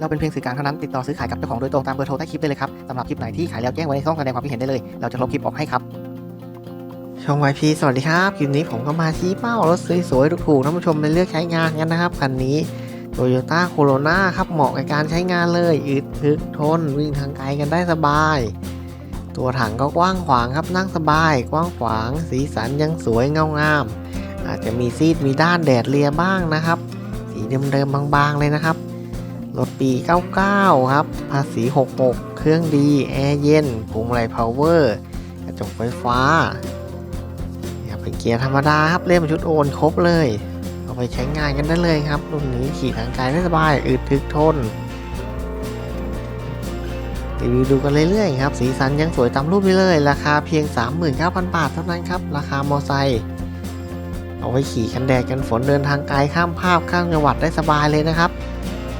เราเป็นเพียงสื่อกลางเท่านั้นติดต่อซื้อขายกับเจ้าของโดยตรงตามเบอร์โทรใต้คลิปได้เลยครับสำหรับคลิปไหนที่ขายแล้วแจ้งไว้ในช่องแสดงความคิดเห็นได้เลย เราจะลบคลิปออกให้ครับช่อง YP สวัสดีครับ คลิปนี้ผมก็มาชี้เป้ารถสวยๆถูกๆท่านผู้ชมไปเลือกใช้งานกันนะครับคันนี้ Toyota Corona ครับเหมาะกับการใช้งานเลยอึดทึกทนวิ่งทางไกลกันได้สบาย ตัวถังก็กว้างขวางครับนั่งสบาย กว้างขวาง สีสันยังสวยเงางาม อาจจะมีซีดมีด้านแดดเลียบ้างนะครับ สีเดิมๆบางๆเลยนะครับ รถปี 99 ครับ ภาษี 66 เครื่องดี แอร์เย็นพวงมาลัยพาวเวอร์ กระจกไฟฟ้า เป็นเกียร์ธรรมดาครับ เล่มชุดโอนครบเลย เอาไปใช้งานกันได้เลยครับ รุ่นนี้ขี่ทางไกลได้สบาย อึดทึกทน รีวิวดูกันเรื่อยๆครับ สีสันยังสวยตามรูปนี้เลย ราคาเพียง 39,000 บาทเท่านั้นครับ ราคามอไซค์เอาไว้ขี่กันแดดกันฝนเดินทางไกลข้ามภาพข้ามจังหวัดได้สบายเลยนะครับ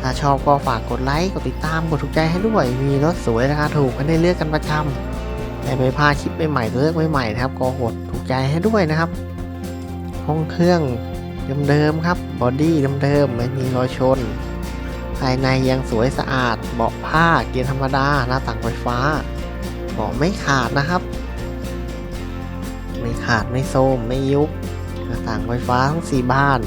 ถ้าชอบก็ฝากกดไลค์กดติดตามกดถูกใจให้ด้วย มีรถสวยราคาถูกให้ได้เลือกกันประจำแต่ไม่พาคลิปใหม่ๆเลือกใหม่ๆนะครับก็กดถูกใจให้ด้วยนะครับ ห้องเครื่องเดิมๆครับบอดี้เดิมๆไม่มีรอยชน ภายในยังสวยสะอาด เบาะผ้าเกียร์ธรรมดาหน้าต่างไฟฟ้าเบาะไม่ขาดนะครับ ไม่ขาดไม่โทรมไม่ยุบหน้าต่างไฟฟ้าทั้งสี่บ้าน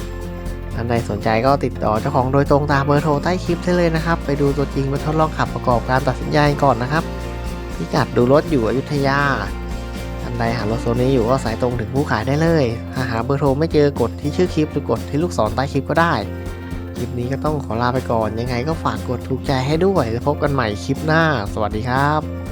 ท่านใดสนใจก็ติดต่อเจ้าของโดยตรงตามเบอร์โทรใต้คลิปได้เลยนะครับ ไปดูตัวจริงมาทดลองขับประกอบการตัดสินใจก่อนนะครับ พิกัดดูรถอยู่อยุธยา ท่านใดหารถโซนนี้อยู่ก็สายตรงถึงผู้ขายได้เลย ถ้าหาเบอร์โทรไม่เจอกดที่ชื่อคลิปหรือกดที่ลูกศรใต้คลิปก็ได้ คลิปนี้ก็ต้องขอลาไปก่อน ยังไงก็ฝากกดถูกใจให้ด้วยแล้วพบกันใหม่คลิปหน้า สวัสดีครับ